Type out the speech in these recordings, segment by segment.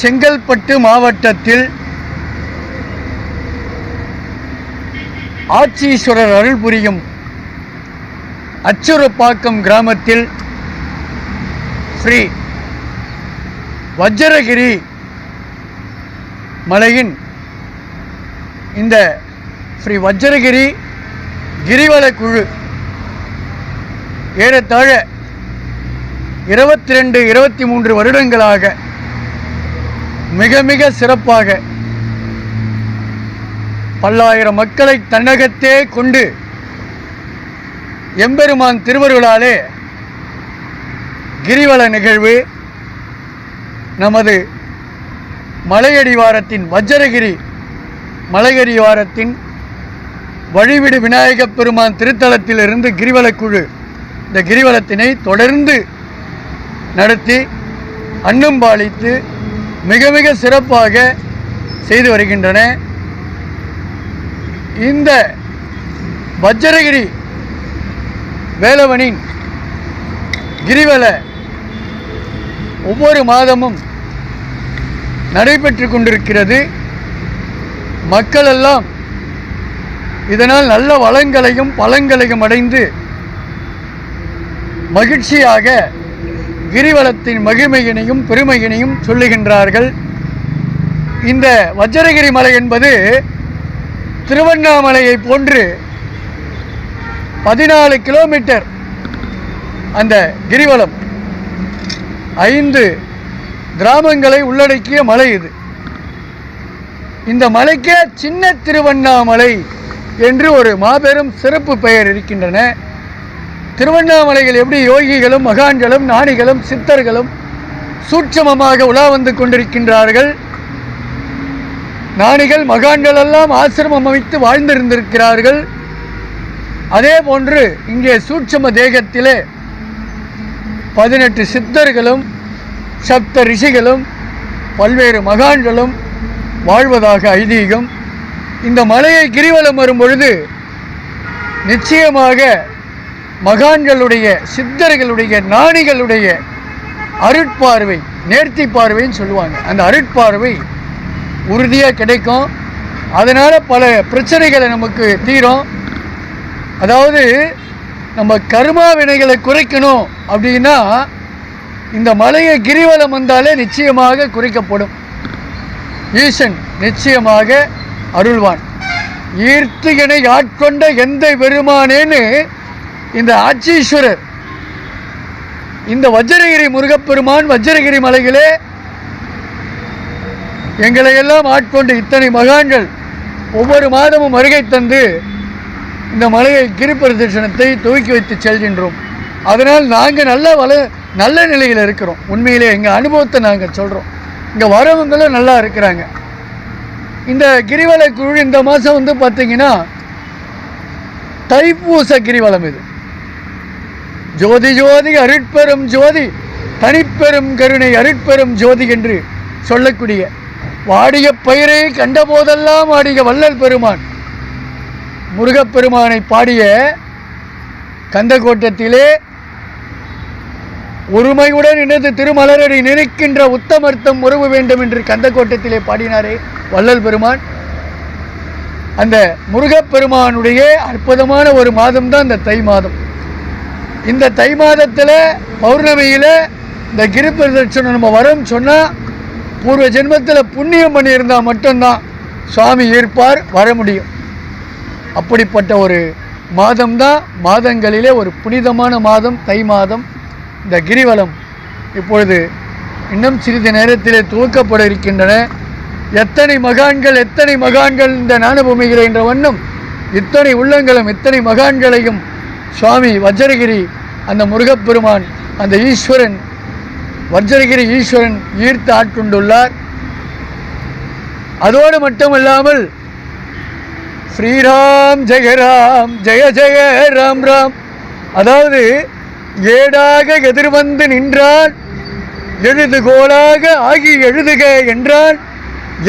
செங்கல்பட்டு மாவட்டத்தில் ஆட்சீஸ்வரர் அருள் புரியும் அச்சுரப்பாக்கம் கிராமத்தில் ஸ்ரீ வஜ்ரகிரி மலையின் இந்த ஸ்ரீ வஜ்ரகிரி கிரிவல குழு ஏறத்தாழ இருபத்தி ரெண்டு இருபத்தி மூன்று வருடங்களாக மிக மிக சிறப்பாக பல்லாயிரம் மக்களை தன்னகத்தே கொண்டு எம்பெருமான் திருவருளாலே கிரிவல நிகழ்வு நமது மலையடிவாரத்தின் வஜ்ரகிரி மலையடிவாரத்தின் வழிவிடு விநாயகப் பெருமான் திருத்தலத்திலிருந்து கிரிவலக் குழு இந்த கிரிவலத்தினை தொடர்ந்து நடத்தி அன்னம்பாளித்து மிக மிக சிறப்பாக செய்து வருகின்றன. இந்த வஜ்ரகிரி வேலவனின் கிரிவல ஒவ்வொரு மாதமும் நடைபெற்று கொண்டிருக்கிறது. மக்களெல்லாம் இதனால் நல்ல வளங்களையும் பலங்களையும் அடைந்து மகிழ்ச்சியாக கிரிவலத்தின் மகிமையினையும் பெருமையினையும் சொல்லுகின்றார்கள். இந்த வஜ்ரகிரி மலை என்பது திருவண்ணாமலையை போன்று பதினாலு கிலோமீட்டர் அந்த கிரிவலம் ஐந்து கிராமங்களை உள்ளடக்கிய மலை இது. இந்த மலைக்கே சின்ன திருவண்ணாமலை என்று ஒரு மாபெரும் சிறப்பு பெயர் இருக்கின்றன. திருவண்ணாமலையில் எப்படி யோகிகளும் மகான்களும் ஞானிகளும் சித்தர்களும் சூட்சமமாக உலா வந்து கொண்டிருக்கின்றார்கள். ஞானிகள் மகான்கள் எல்லாம் ஆசிரமம் அமைத்து வாழ்ந்திருந்திருக்கிறார்கள். அதே போன்று இங்கே சூட்சம தேகத்திலே பதினெட்டு சித்தர்களும் சப்த ரிஷிகளும் பல்வேறு மகான்களும் வாழ்வதாக ஐதீகம். இந்த மலையை கிரிவலம் வரும் பொழுது நிச்சயமாக மகான்களுடைய சித்தர்களுடைய ஞானிகளுடைய அருட்பார்வை நேர்த்தி பார்வைன்னு சொல்லுவாங்க. அந்த அருட்பார்வை உறுதியாக கிடைக்கும். அதனால் பல பிரச்சனைகளை நமக்கு தீரும். அதாவது நம்ம கர்மா வினைகளை குறைக்கணும் அப்படின்னா இந்த மலையை கிரிவலம் வந்தாலே நிச்சயமாக குறைக்கப்படும். ஈசன் நிச்சயமாக அருள்வான். ஈர்த்து என ஆட்கொண்ட எந்த பெருமானேன்னு இந்த ஆட்சீஸ்வரர் இந்த வஜ்ரகிரி முருகப்பெருமான் வஜ்ரகிரி மலைகளே எங்களை எல்லாம் ஆட்கொண்டு இத்தனை மகான்கள் ஒவ்வொரு மாதமும் வருகை தந்து இந்த மலையை கிரிப்பிரதர்சனத்தை துவக்கி வைத்து செல்கின்றோம். அதனால் நாங்கள் நல்ல வள நல்ல நிலையில் இருக்கிறோம். உண்மையிலே எங்கள் அனுபவத்தை நாங்கள் சொல்கிறோம் இங்கே வரவங்களும் நல்லா இருக்கிறாங்க. இந்த கிரிவல குழு இந்த மாதம் வந்து பார்த்திங்கன்னா தைப்பூச கிரிவலம் இது. ஜோதி ஜோதி அருட்பெரும் ஜோதி தனிப்பெரும் கருணை அருட்பெரும் ஜோதி என்று சொல்லக்கூடிய வாடிய பயிரை கண்டபோதெல்லாம் ஆடிய வள்ளல் பெருமான். முருகப்பெருமானை பாடிய கந்தக்கோட்டத்திலே ஒருமையுடன் இணைந்து திருமலரடி நினைக்கின்ற உத்தமர்த்தம் உறவு வேண்டும் என்று கந்தக்கோட்டத்திலே பாடினாரே வள்ளல் பெருமான். அந்த முருகப்பெருமானுடைய அற்புதமான ஒரு மாதம்தான் அந்த தை மாதம். இந்த தை மாதத்தில் பௌர்ணமியில் இந்த கிரி பிரதட்சணம் நம்ம வரோம்னு சொன்னால் பூர்வ ஜென்மத்தில் புண்ணியம் பண்ணியிருந்தால் மட்டும்தான் சுவாமி ஈர்ப்பார் வர முடியும். அப்படிப்பட்ட ஒரு மாதம்தான் மாதங்களிலே ஒரு புனிதமான மாதம் தை மாதம் இந்த கிரிவலம். இப்பொழுது இன்னும் சிறிது நேரத்திலே துவக்கப்பட இருக்கின்றன. எத்தனை மகான்கள் எத்தனை மகான்கள் இந்த ஞானபூமிகளை என்ற வண்ணம் இத்தனை உள்ளங்களும் இத்தனை மகான்களையும் சுவாமி வஜ்ரகிரி அந்த முருகப்பெருமான் அந்த ஈஸ்வரன் வஜ்ரகிரி ஈஸ்வரன் ஈர்த்து ஆட்கொண்டுள்ளார் அதோடு மட்டுமல்லாமல் ஸ்ரீராம் ஜெயராம் ஜெய ஜெய ராம் ராம். அதாவது ஏடாக எதிர்வந்து நின்றால் எழுதுகோலாக ஆகி எழுதுக என்றால்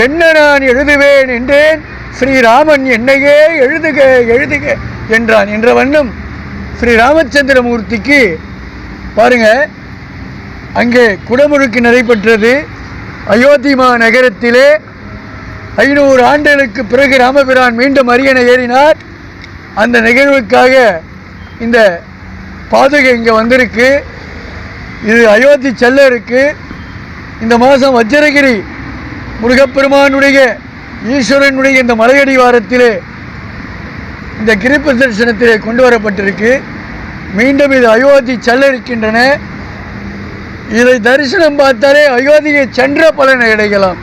என்ன நான் எழுதுவேன் என்றேன்? ஸ்ரீராமன் என்னையே எழுதுக எழுதுக என்றான். என்ற வண்ணம் ஸ்ரீ ராமச்சந்திரமூர்த்திக்கு பாருங்க அங்கே குடமுழுக்கு நடைபெற்றது. அயோத்திமா நகரத்திலே ஐநூறு ஆண்டுகளுக்கு பிறகு ராமபிரான் மீண்டும் அரியணை ஏறினார். அந்த நிகழ்வுக்காக இந்த பாதுகை இங்கே வந்திருக்கு. இது அயோத்தி செல்ல இருக்குது இந்த மாதம் வஜ்ரகிரி முருகப்பெருமானுடைய ஈஸ்வரனுடைய இந்த மலையடி வாரத்திலே இந்த கிரி பிரதர்சனத்திலே கொண்டு வரப்பட்டிருக்கு மீண்டும் இது அயோத்தி செல்ல இருக்கின்றன இதை தரிசனம் பார்த்தாலே அயோத்தியை சென்ற பலனை அடையலாம்.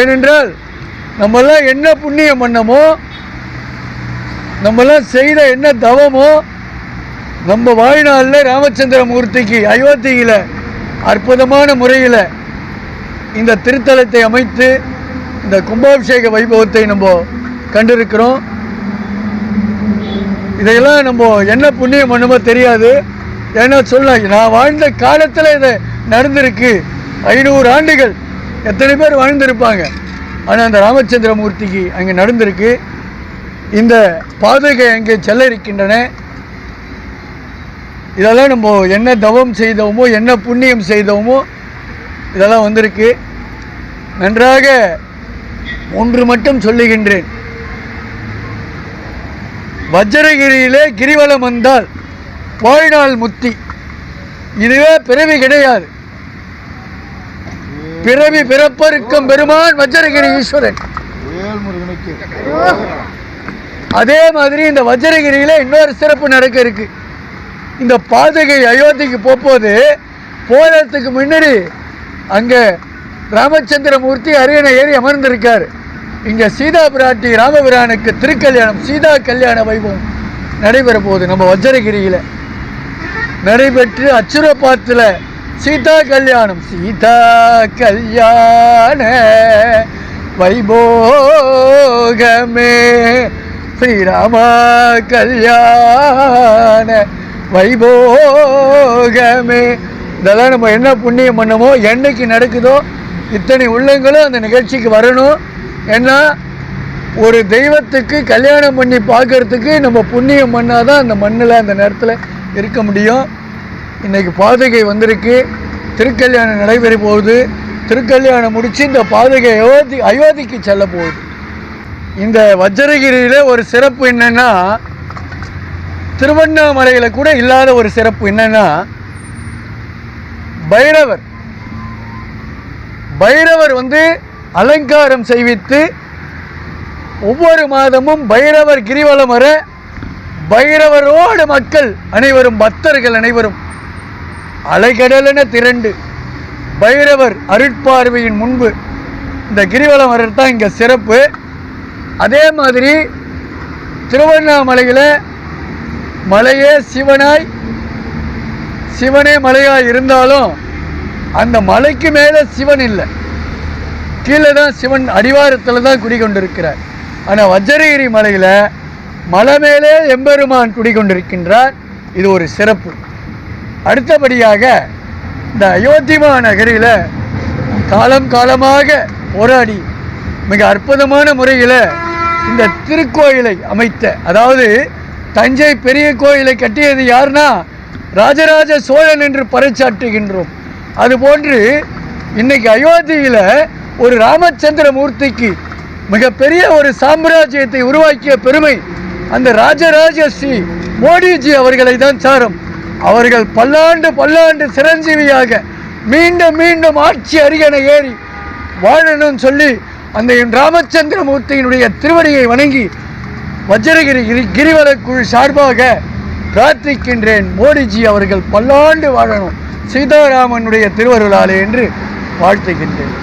ஏனென்றால் நம்மெல்லாம் என்ன புண்ணியம் பண்ணமோ நம்மெல்லாம் செய்த என்ன தவமோ நம்ம வாழ்நாளில் ராமச்சந்திர மூர்த்திக்கு அயோத்தியில் அற்புதமான முறையில் இந்த திருத்தலத்தை அமைத்து இந்த கும்பாபிஷேக வைபவத்தை நம்ம கண்டிருக்கிறோம். இதையெல்லாம் நம்ம என்ன புண்ணியம் பண்ணுமோ தெரியாது. ஏன்னா சொல்ல நான் வாழ்ந்த காலத்தில் இதை நடந்திருக்கு. ஐநூறு ஆண்டுகள் எத்தனை பேர் வாழ்ந்திருப்பாங்க. ஆனால் அந்த ராமச்சந்திர மூர்த்திக்கு அங்கே நடந்திருக்கு. இந்த பாதுகை அங்கே செல்ல இருக்கின்றன இதெல்லாம் நம்ம என்ன தவம் செய்தோமோ என்ன புண்ணியம் செய்தோமோ இதெல்லாம் வந்திருக்கு. நன்றாக ஒன்று மட்டும் சொல்லுகின்றேன். வஜ்ரகிரியிலே கிரிவலம் வந்தால் வாழ்நாள் முத்தி. இதுவே பிறவி கிடையாது. பிறவி பிறப்பருக்கும் பெருமான் வஜ்ரகிரி ஈஸ்வரன். அதே மாதிரி இந்த வஜ்ரகிரியில இன்னொரு சிறப்பு நடக்க இருக்கு. இந்த பாதுகை அயோத்திக்கு போகும்போது போகிறதுக்கு முன்னாடி அங்கே ராமச்சந்திர மூர்த்தி அரியணை ஏறி அமர்ந்திருக்கார். இங்கே சீதா பிராட்டி ராமபிரானுக்கு திருக்கல்யாணம் சீதா கல்யாண வைபவம் நடைபெற போகுது நம்ம வஜ்ரகிரியில். நடைபெற்று அச்சுரப்பாத்தில் சீதா கல்யாணம் சீதா கல்யாண வைபோகமே. ஸ்ரீராமா கல்யாண வைபோகமே. இதெல்லாம் நம்ம என்ன புண்ணியம் பண்ணமோ என்னைக்கு நடக்குதோ இத்தனை உள்ளங்களும் அந்த நிகழ்ச்சிக்கு வரணும். ஏன்னா ஒரு தெய்வத்துக்கு கல்யாணம் பண்ணி பார்க்கறதுக்கு நம்ம புண்ணியம் பண்ணாதான் அந்த மண்ணில் அந்த நேரத்தில் இருக்க முடியும். இன்றைக்கி பாதுகை வந்திருக்கு. திருக்கல்யாணம் நடைபெற போகுது. திருக்கல்யாணம் முடித்து இந்த பாதுகை அயோத்தி அயோத்திக்கு செல்ல போகுது. இந்த வஜ்ரகிரியில் ஒரு சிறப்பு என்னென்னா திருவண்ணாமலையில் கூட இல்லாத ஒரு சிறப்பு என்னென்னா பைரவர். பைரவர் வந்து அலங்காரம் செய்வித்து ஒவ்வொரு மாதமும் பைரவர் கிரிவலம் வர பைரவரோடு மக்கள் அனைவரும் பக்தர்கள் அனைவரும் அலைகடலென திரண்டு பைரவர் அருட்பார்வையின் முன்பு இந்த கிரிவலம் வர்றது தான் இங்கே சிறப்பு. அதே மாதிரி திருவண்ணாமலையில் மலையே சிவனாய் சிவனே மலையாக இருந்தாலும் அந்த மலைக்கு மேலே சிவன் இல்லை. கீழே தான் சிவன் அடிவாரத்தில் தான் குடிகொண்டிருக்கிறார். ஆனால் வஜ்ரகிரி மலையில் மலை மேலே எம்பெருமான் குடிகொண்டிருக்கின்றார். இது ஒரு சிறப்பு. அடுத்தபடியாக இந்த அயோத்திமா நகரில் காலம் காலமாக போராடி மிக அற்புதமான முறையில் இந்த திருக்கோயிலை அமைத்த அதாவது தஞ்சை பெரிய கோயிலை கட்டியது யாருன்னா ராஜராஜ சோழன் என்று பறைச்சாற்றுகின்றோம் அதுபோன்று இன்றைக்கு அயோத்தியில் ஒரு ராமச்சந்திர மூர்த்திக்கு மிகப்பெரிய ஒரு சாம்ராஜ்யத்தை உருவாக்கிய பெருமை அந்த ராஜராஜ ஸ்ரீ மோடிஜி அவர்களை தான் சாரும். அவர்கள் பல்லாண்டு பல்லாண்டு சிரஞ்சீவியாக மீண்டும் மீண்டும் ஆட்சி அரியணை ஏறி வாழணும்னு சொல்லி அந்த என் ராமச்சந்திர மூர்த்தியினுடைய திருவடியை வணங்கி வஜ்ரகிரி கிரி கிரிவலக்குழு சார்பாக பிரார்த்திக்கின்றேன் மோடிஜி அவர்கள் பல்லாண்டு வாழணும். சீதாராமனுடைய திருவருளாலே என்று வாழ்த்துகின்றேன்.